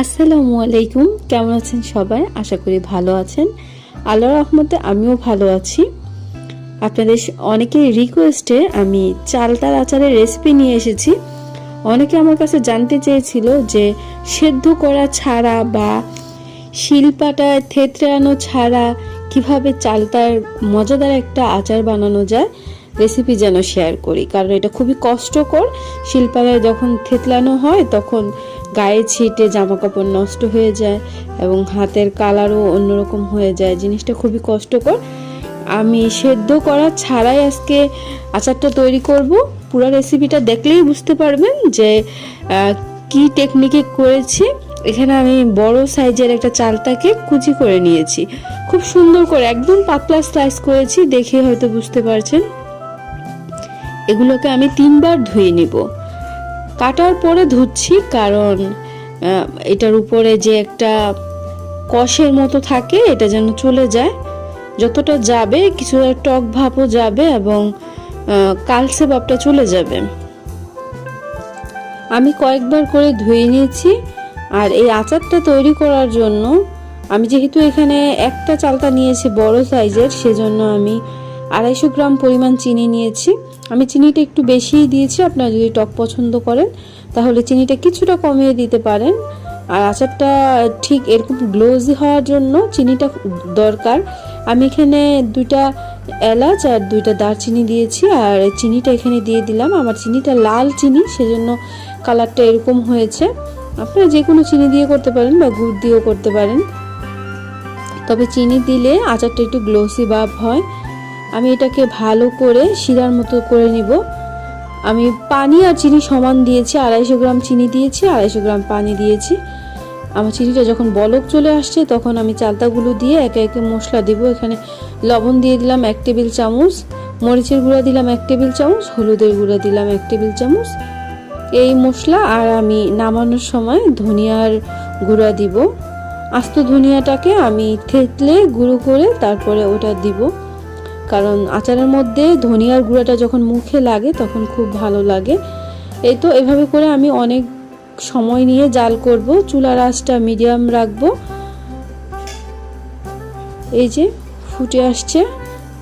আসসালামু আলাইকুম। কেমন আছেন সবাই? আশা করি ভালো আছেন। আল্লাহ রহমতে আমিও ভালো আছি। আপনাদের অনেকের রিকোয়েস্টে আমি চালতার আচারের রেসিপি নিয়ে এসেছি। অনেকে আমার কাছে জানতে চেয়েছিল যে সেদ্ধ করা ছাড়া বা শিলপাটায় থেতরানো ছাড়া কীভাবে চালতার মজাদার একটা আচার বানানো যায়। রেসিপি যেন শেয়ার করি। কারণ এটা খুবই কষ্টকর। শিলপাটায় যখন থেতলানো হয়, তখন গায়ে ছিটে জামা কাপড় নষ্ট হয়ে যায় এবং হাতের কালারও অন্যরকম হয়ে যায়। জিনিসটা খুবই কষ্টকর। আমি সেদ্ধ করা ছাড়াই আজকে আচারটা তৈরি করব। পুরো রেসিপিটা দেখলেই বুঝতে পারবেন যে কি টেকনিকে করেছি। এখানে আমি বড় সাইজের একটা চালটাকে কুচি করে নিয়েছি। খুব সুন্দর করে, একদম পাতলা স্লাইস করেছি, দেখে হয়তো বুঝতে পারছেন। এগুলোকে আমি তিনবার ধুয়ে নিব। কাটার পরে ধুচ্ছি কারণ এটার উপরে যে একটা কষের মতো থাকে, এটা যেন চলে যায়। যতটা যাবে কিছুটা টক ভাবও যাবে এবং কালসে ভাবটা চলে যাবে। আমি কয়েকবার করে ধুয়ে নিয়েছি আর এই আচারটা তৈরি করার জন্য আমি যেহেতু এখানে একটা চালটা নিয়েছি বড় সাইজের, সেজন্য আমি আড়াইশো গ্রাম পরিমাণ চিনি নিয়েছি। আমি চিনিটা একটু বেশিই দিয়েছি, আপনারা যদি টক পছন্দ করেন, তাহলে চিনিটা কিছুটা কমিয়ে দিতে পারেন। আর আচারটা ঠিক এরকম গ্লোজি হওয়ার জন্য চিনিটা দরকার। আমি এখানে দুইটা এলাচ আর দুইটা দারচিনি দিয়েছি, আর চিনিটা এখানে দিয়ে দিলাম। আমার চিনিটা লাল চিনি, সেজন্য কালারটা এরকম হয়েছে। আপনারা যে কোনো চিনি দিয়ে করতে পারেন বা গুড় দিয়েও করতে পারেন। তবে চিনি দিলে আচারটা একটু গ্লোসি ভাব হয়। আমি এটাকে ভালো করে শিরার মতো করে নিব। আমি পানি আর চিনি সমান দিয়েছি, আড়াইশো গ্রাম চিনি দিয়েছি, আড়াইশো গ্রাম পানি দিয়েছি। আমার চিনিটা যখন বলক চলে আসছে, তখন আমি চালতাগুলো দিয়ে একে একে মশলা দিব। এখানে লবণ দিয়ে দিলাম এক টেবিল চামচ, মরিচের গুঁড়া দিলাম এক টেবিল চামচ, হলুদের গুঁড়া দিলাম এক টেবিল চামচ। এই মশলা আর আমি নামানোর সময় ধনিয়ার গুঁড়া দিব। আস্ত ধনিয়াটাকে আমি থেতলে গুঁড়ো করে তারপরে ওটা দিব। কারণ আচারের মধ্যে ধনিয়ার গুঁড়াটা যখন মুখে লাগে তখন খুব ভালো লাগে। এই তো এভাবে করে আমি অনেক সময় নিয়ে জাল করব। চুলার আঁচটা মিডিয়াম রাখব। এই যে ফুটে আসছে।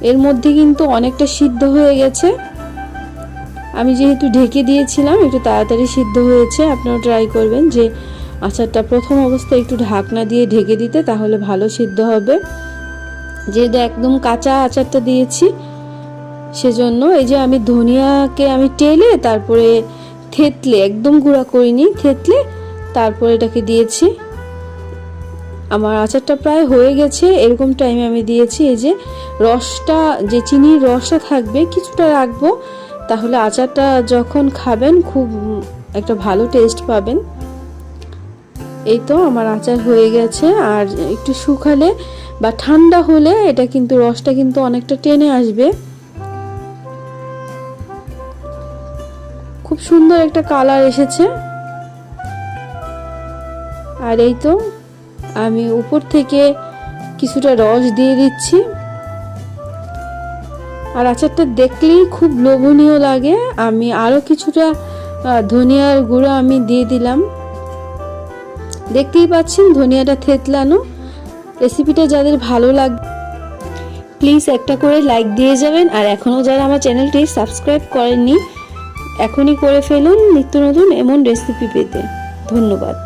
এর মধ্যে কিন্তু অনেকটা সিদ্ধ হয়ে গেছে। আমি যেহেতু ঢেকে দিয়েছিলাম, একটু তাড়াতাড়ি সিদ্ধ হয়েছে। আপনারা ট্রাই করবেন যে আচারটা প্রথম অবস্থায় একটু ঢাকনা দিয়ে ঢেকে দিতে, তাহলে ভালো সিদ্ধ হবে। যেহেতু একদম কাঁচা আচারটা দিয়েছি, সেজন্য এই যে আমি ধনিয়াকে আমি টেলে, তারপরে থেতলে, একদম গুঁড়া করিনি, থেতলে তারপরে এটাকে দিয়েছি। আমার আচারটা প্রায় হয়ে গেছে, এরকম টাইমে আমি দিয়েছি এই যে রসটা, যে চিনির রসটা থাকবে কিছুটা রাখব, তাহলে আচারটা যখন খাবেন খুব একটা ভালো টেস্ট পাবেন। এই তো আমার আচার হয়ে গেছে, আর একটু শুকালে বা ঠান্ডা হলে এটা কিন্তু রসটা কিন্তু অনেকটা টেনে আসবে। খুব সুন্দর একটা কালার এসেছে। আর এই তো আমি উপর থেকে কিছুটা রস দিয়ে দিচ্ছি। আর আচারটা দেখলেই খুব লোভনীয় লাগে। আমি আরও কিছুটা ধনিয়ার গুঁড়ো আমি দিয়ে দিলাম। দেখতেই পাচ্ছেন ধনিয়াটা থেতলানো। রেসিপিটা যাদের ভালো লাগ প্লিজ একটা করে লাইক দিয়ে যাবেন। আর এখনও যারা আমার চ্যানেলটি সাবস্ক্রাইব করেননি, এখনই করে ফেলুন নিত্য নতুন এমন রেসিপি পেতে। ধন্যবাদ।